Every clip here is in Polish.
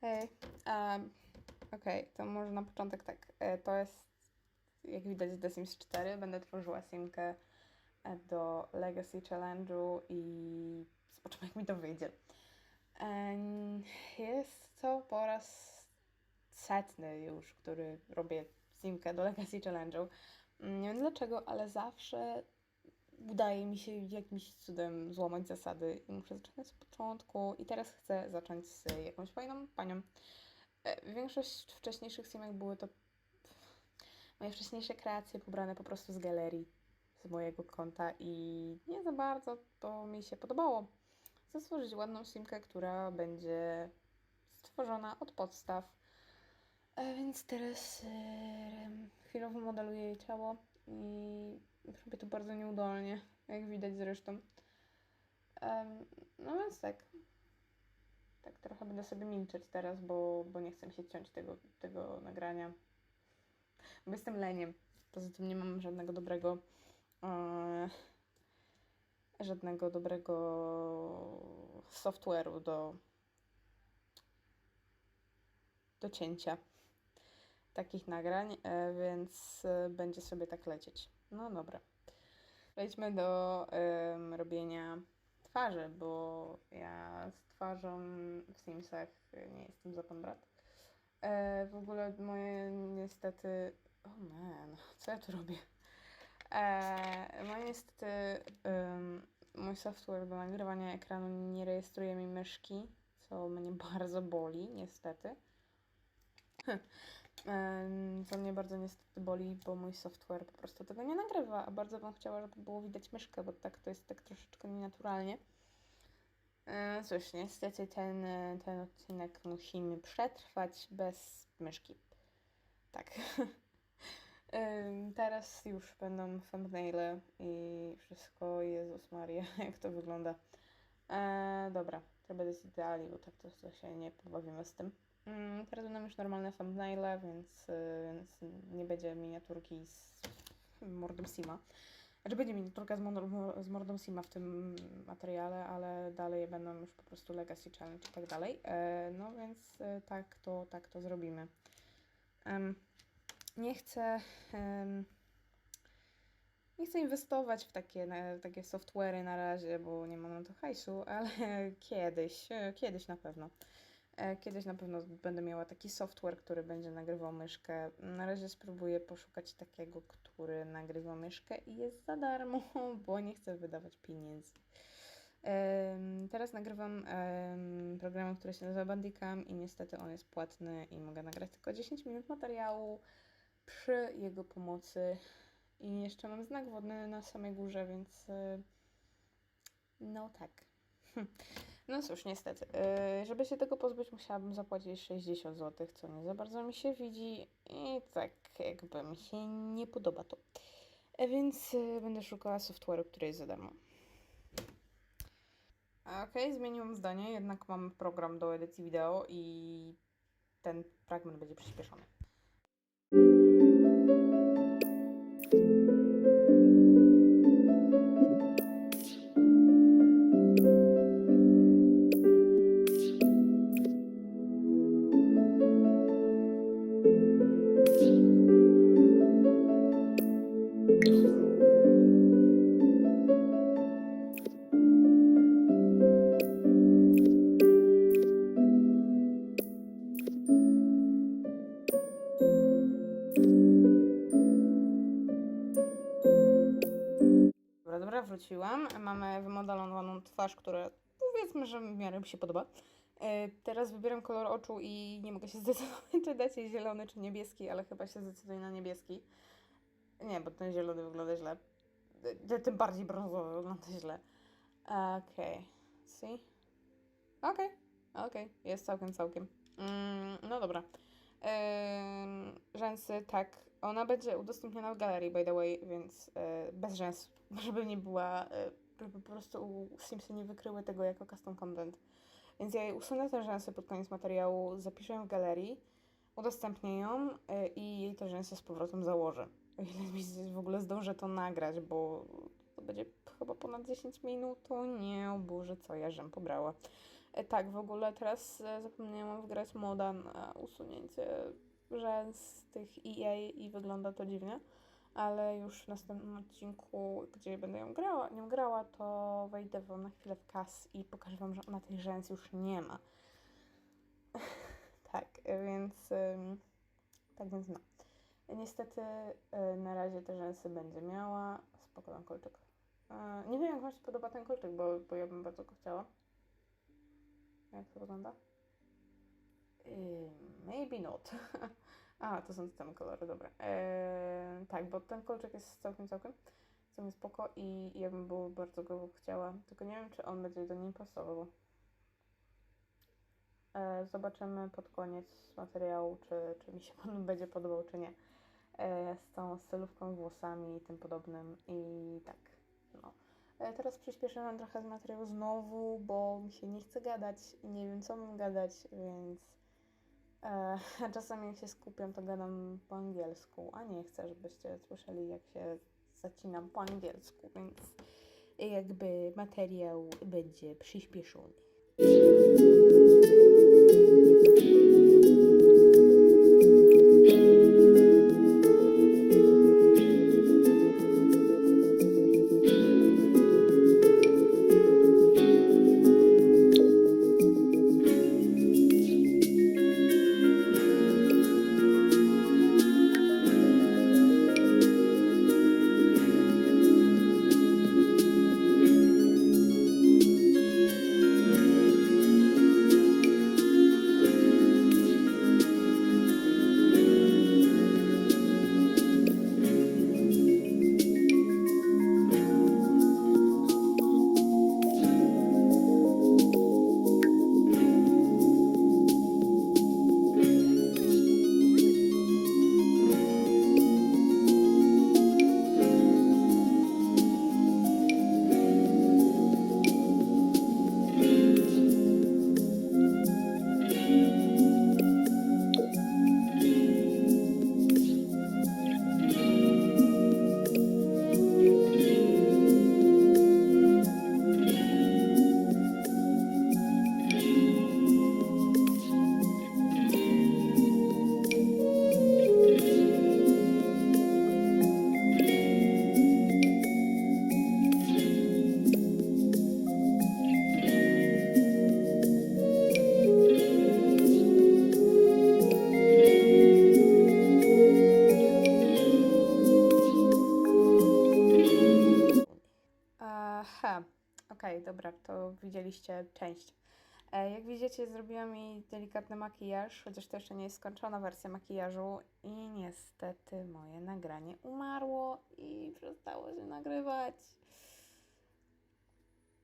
Hej. Um, Okej, to może na początek tak. E, To jest, jak widać, The Sims 4. Będę tworzyła simkę e, do Legacy Challenge'u i zobaczymy, jak mi to wyjdzie. Em, Jest to po raz setny już, który robię simkę do Legacy Challenge'u. Mm, Nie wiem dlaczego, ale zawsze udaje mi się jakimś cudem złamać zasady i muszę zaczynać od początku. I teraz chcę zacząć z jakąś fajną panią. E, Większość wcześniejszych simek były to moje wcześniejsze kreacje pobrane po prostu z galerii, z mojego konta i nie za bardzo to mi się podobało. Chcę stworzyć ładną simkę, która będzie stworzona od podstaw. E, Więc teraz e, chwilowo modeluję jej ciało i robię to bardzo nieudolnie, jak widać zresztą. Em, No więc tak. Tak trochę będę sobie milczeć teraz, bo, bo nie chcę się ciąć tego, tego nagrania. Bo jestem leniem. Poza tym nie mam żadnego dobrego e, żadnego dobrego software'u do do cięcia takich nagrań, e, więc e, będzie sobie tak lecieć. No dobra. Przejdźmy do robienia twarzy, bo ja z twarzą w Simsach nie jestem za pan brat. E, w ogóle moje niestety... O oh man, co ja tu robię? E, moje niestety mój software do nagrywania ekranu nie rejestruje mi myszki, co mnie bardzo boli, niestety. Co mnie bardzo niestety boli, bo mój software po prostu tego nie nagrywa, a bardzo bym chciała, żeby było widać myszkę, bo tak to jest tak troszeczkę nienaturalnie. E, Cóż, niestety ten, e, ten odcinek musimy przetrwać bez myszki. Tak. Teraz już będą thumbnaile i wszystko. Jezus Maria, jak to wygląda. E, dobra, trzeba być idealnie, bo tak to, to się nie pobawimy z tym. Mm, teraz będą już normalne thumbnaile, więc, y, więc nie będzie miniaturki z mordą Sima. Znaczy będzie miniaturka z, mon- z Sima w tym materiale, ale dalej będą już po prostu Legacy Challenge i tak dalej. E, no więc y, tak to, tak to zrobimy. Nie chcę... nie chcę inwestować w takie, w takie software'y na razie, bo nie mam na to hajsu, ale kiedyś, e, kiedyś na pewno. E, Kiedyś na pewno będę miała taki software, który będzie nagrywał myszkę. Na razie spróbuję poszukać takiego, który nagrywa myszkę i jest za darmo, bo nie chcę wydawać pieniędzy. Teraz nagrywam em, programem, który się nazywa Bandicam i niestety on jest płatny i mogę nagrać tylko 10 minut materiału przy jego pomocy. I jeszcze mam znak wodny na samej górze, więc y, no tak. No cóż, niestety. Yy, żeby się tego pozbyć, musiałabym zapłacić 60 zł, co nie za bardzo mi się widzi i tak jakby mi się nie podoba to. E, Więc yy, będę szukała software'u, który jest za darmo. Okej, zmieniłam zdanie, jednak mam program do edycji wideo i ten fragment będzie przyspieszony. Powiedzmy, że w miarę mi się podoba. E, Teraz wybieram kolor oczu i nie mogę się zdecydować, czy dać jej zielony, czy niebieski, ale chyba się zdecyduję na niebieski. Nie, bo ten zielony wygląda źle. E, Tym bardziej brązowy wygląda źle. Okej, see? Okej, okej, jest całkiem, całkiem. Mm, no dobra. Ym, rzęsy, tak. Ona będzie udostępniona w galerii, by the way, więc e, bez rzęs, żeby nie była, e, żeby po prostu Simsy nie wykryły tego jako custom content. Więc ja jej usunę te rzęsy pod koniec materiału, zapiszę ją w galerii, udostępnię ją e, i jej te rzęsy z powrotem założę. O ile w ogóle zdążę to nagrać, bo to będzie chyba ponad 10 minut, to nie, o Boże, co ja żem pobrała. E, tak, w ogóle teraz e, zapomniałam wgrać moda na usunięcie rzęs tych EA i wygląda to dziwnie, ale już w następnym odcinku, gdzie będę ją grała, nią grała, to wejdę wam na chwilę w kas i pokażę wam, że ona tych rzęs już nie ma. tak, więc tak więc no. Niestety e, na razie te rzęsy będzie miała. Spoko ten kolczyk. E, Nie wiem jak wam się podoba ten kolczyk, bo, bo ja bym bardzo go chciała. Jak to wygląda? Ym, Maybe not. A, to są te same kolory, dobra. Eee, tak, bo ten kolczyk jest całkiem, całkiem, całkiem spoko i ja bym było bardzo go chciała, tylko nie wiem, czy on będzie do niej pasował. Eee, zobaczymy pod koniec materiału, czy, czy mi się on będzie podobał, czy nie. Eee, z tą stylówką, włosami i tym podobnym i tak, no. E, Teraz przyspieszyłam trochę z materiału znowu, bo mi się nie chce gadać i nie wiem, co mam gadać, więc e, czasami jak się skupiam, to gadam po angielsku, a nie chcę, żebyście słyszeli, jak się zacinam po angielsku, więc jakby materiał będzie przyspieszony. Widzieliście część. E, jak widzicie, zrobiłam mi delikatny makijaż, chociaż to jeszcze nie jest skończona wersja makijażu i niestety moje nagranie umarło i przestało się nagrywać.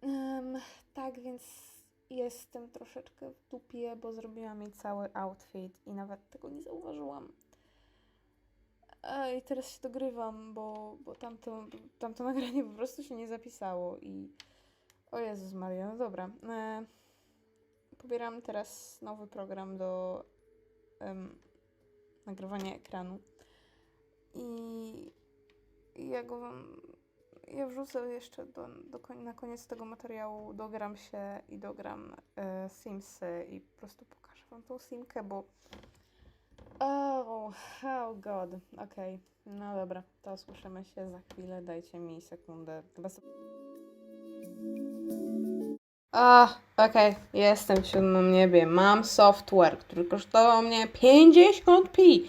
Em, tak więc jestem troszeczkę w dupie, bo zrobiłam mi cały outfit i nawet tego nie zauważyłam. E, I teraz się dogrywam, bo, bo tamto, tamto nagranie po prostu się nie zapisało i... O Jezus Maria, no dobra. E, pobieram teraz nowy program do em, nagrywania ekranu i ja go wam... Ja wrzucę jeszcze do, do, na koniec tego materiału, dogram się i dogram e, Simsy i po prostu pokażę wam tą Simkę, bo... Oh, oh god. Okej, no dobra, to słyszymy się za chwilę. Dajcie mi sekundę. Chyba so... A, okej, jestem w siódmym niebie. Mam software, który kosztował mnie 50p,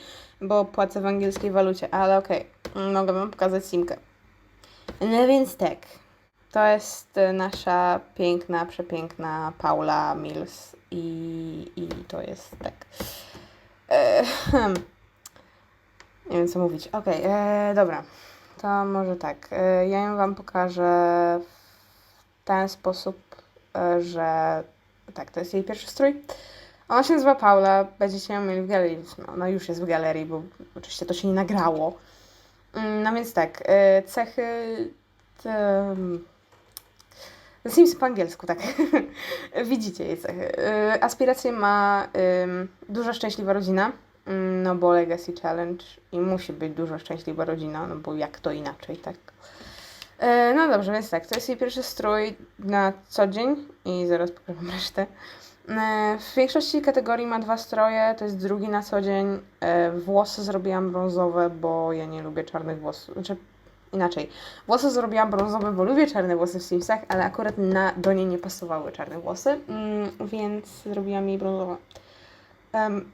bo płacę w angielskiej walucie, ale okej, mogę wam pokazać simkę. No więc tak, to jest e, nasza piękna, przepiękna Paula Mills i, i to jest tak. E, hmm. Nie wiem co mówić. Okej, e, dobra. To może tak. E, ja ją Wam pokażę w ten sposób, że tak, to jest jej pierwszy strój. Ona się nazywa Paula, będziecie ją mieli w galerii. No, już jest w galerii, bo oczywiście to się nie nagrało. Mm, No więc tak, e, cechy. te- Sims po angielsku, tak. Widzicie jej cechy. E, Aspiracje ma duża szczęśliwa rodzina, ym, no bo Legacy Challenge i musi być dużo szczęśliwa rodzina, no bo jak to inaczej, tak. E, no dobrze, więc tak, to jest jej pierwszy strój na co dzień i zaraz pokażę resztę. E, w większości kategorii ma dwa stroje, to jest drugi na co dzień. E, włosy zrobiłam brązowe, bo ja nie lubię czarnych włosów. Znaczy, inaczej. Włosy zrobiłam brązowe, bo lubię czarne włosy w Simsach, ale akurat na, do niej nie pasowały czarne włosy, mm, więc zrobiłam jej brązowe. Um,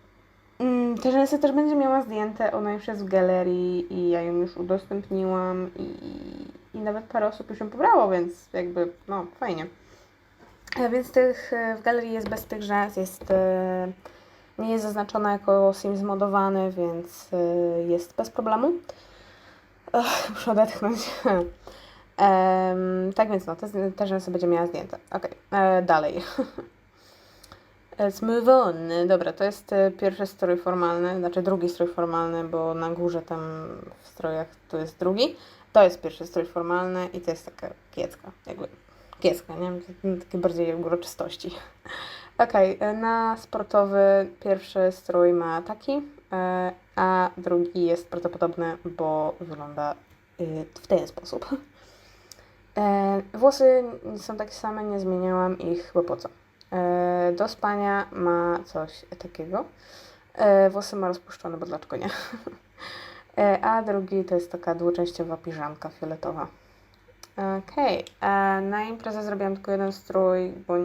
mm, te rzęsy też będzie miała zdjęte, ona już jest w galerii i ja ją już udostępniłam i, i nawet parę osób już ją pobrało, więc jakby, no, fajnie. E, Więc tych e, w galerii jest bez tych rzęs, jest, e, nie jest zaznaczona jako sim zmodowany, więc jest bez problemu. Muszę odetchnąć. Tak więc no, te, te rzęsy będzie miała zdjęte. E, dalej. Let's move on. Dobra, to jest pierwszy strój formalny, znaczy drugi strój formalny, bo na górze tam w strojach to jest drugi. To jest pierwszy strój formalny i to jest taka kiecka, jakby kiecka, nie? Takie bardziej uroczystości. Okej, e, na sportowy pierwszy strój ma taki, e, a drugi jest prawdopodobny, bo wygląda y, w ten sposób. E, Włosy są takie same, nie zmieniałam ich, bo po co? E, Do spania ma coś takiego. E, Włosy ma rozpuszczone, bo dlaczego nie? E, A drugi to jest taka dwuczęściowa piżamka fioletowa. Okej, e, na imprezę zrobiłam tylko jeden strój, bo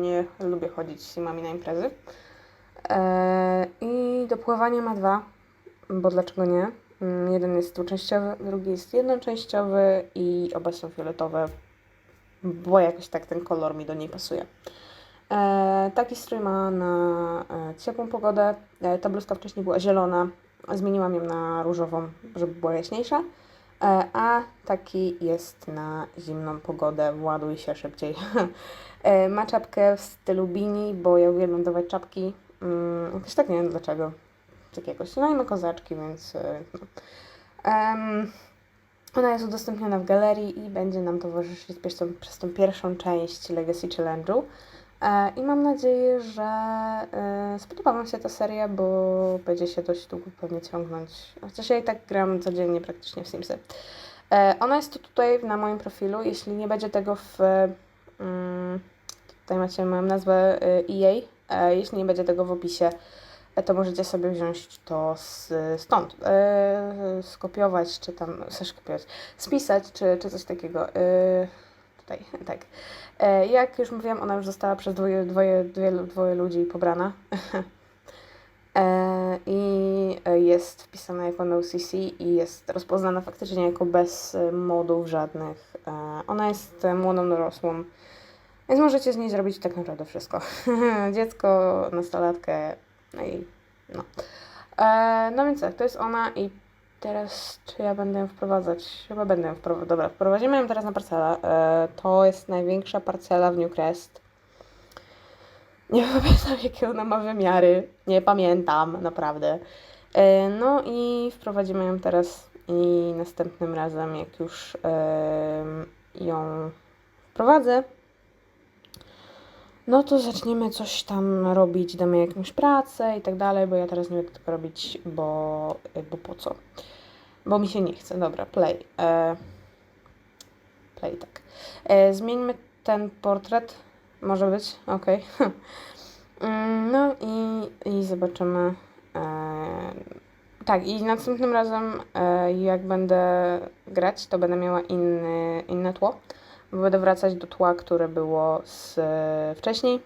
nie lubię chodzić z simami na imprezy. E, I do pływania ma dwa, bo dlaczego nie? Mm, Jeden jest dwuczęściowy, drugi jest jednoczęściowy i oba są fioletowe, bo jakoś tak ten kolor mi do niej pasuje. Taki strój ma na ciepłą pogodę. Ta bluzka wcześniej była zielona, zmieniłam ją na różową, żeby była jaśniejsza. E, a taki jest na zimną pogodę, właduj się szybciej. E, Ma czapkę w stylu bini, bo ja uwielbiam dawać czapki. Mm, Jakoś tak nie wiem dlaczego. Jakoś. No i ma kozaczki, więc... e, No. Em, ona jest udostępniona w galerii i będzie nam towarzyszyć przez tą, przez tą pierwszą część Legacy Challenge'u. E, I mam nadzieję, że e, spodoba Wam się ta seria, bo będzie się dość długo pewnie ciągnąć. Chociaż ja i tak gram codziennie praktycznie w Simsy. E, Ona jest tu tutaj na moim profilu. Jeśli nie będzie tego w. mm, Tutaj macie moją nazwę EA. Jeśli nie będzie tego w opisie, to możecie sobie wziąć to stąd. Skopiować, czy tam. Skopiować, spisać, czy, czy coś takiego. Tutaj, tak. E, Jak już mówiłam, ona już została przez dwoje, dwoje, dwie, dwoje ludzi pobrana. E, I jest wpisana jako NoCC i jest rozpoznana faktycznie jako bez modów żadnych. E, Ona jest młodą dorosłą, więc możecie z niej zrobić tak naprawdę wszystko. Dziecko, nastolatkę, no i no. No więc tak, to jest ona i teraz czy ja będę ją wprowadzać? Chyba będę ją wprowadzać. Dobra, wprowadzimy ją teraz na parcelę. E, To jest największa parcela w Newcrest. Nie pamiętam, jakie ona ma wymiary. Nie pamiętam, naprawdę. E, No i wprowadzimy ją teraz i następnym razem, jak już ją wprowadzę, no to zaczniemy coś tam robić, damy jakąś pracę i tak dalej, bo ja teraz nie będę tego robić, bo, bo po co? Bo mi się nie chce. Dobra, play. E, play, tak. E, zmieńmy ten portret. Może być? Okej. Mm, No i, i zobaczymy. E, tak, i następnym razem, e, jak będę grać, to będę miała inny, inne tło. Będę wracać do tła, które było z e, wcześniej,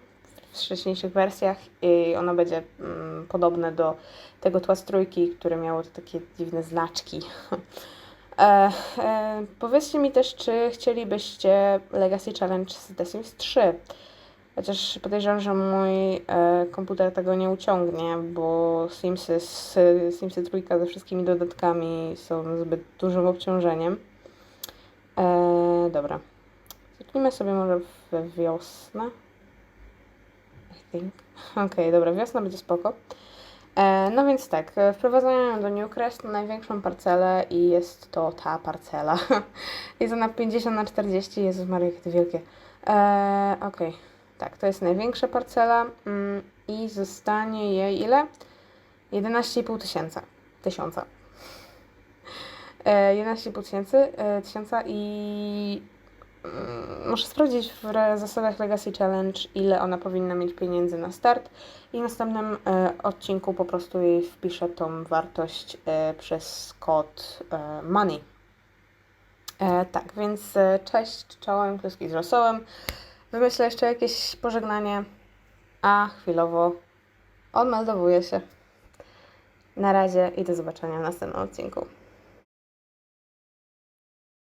w wcześniejszych wersjach i ono będzie mm, podobne do tego tła z trójki, które miało takie dziwne znaczki. E, e, powiedzcie mi też, czy chcielibyście Legacy Challenge z The Sims 3. Chociaż podejrzewam, że mój e, komputer tego nie uciągnie, bo Simsy, z, Simsy trójka ze wszystkimi dodatkami są zbyt dużym obciążeniem. E, dobra. Zacznijmy sobie może w wiosnę. I think. Okej, dobra, wiosna będzie spoko. E, no więc tak, e, wprowadzają ją do Newcrest na największą parcelę i jest to ta parcela. jest ona 50 na 40, Jezus Maria, jakie to wielkie. E, Okej, tak, to jest największa parcela mm, i zostanie jej ile? 11,5 tysiąca. tysiąca. e, 11,5 tysięcy, e, tysiąca i muszę sprawdzić w zasadach Legacy Challenge, ile ona powinna mieć pieniędzy na start i w następnym e, odcinku po prostu jej wpiszę tą wartość e, przez kod e, money. E, tak, więc e, cześć, czołem, kluski z rosołem. Wymyślę jeszcze jakieś pożegnanie, a chwilowo odmeldowuję się. Na razie i do zobaczenia w następnym odcinku.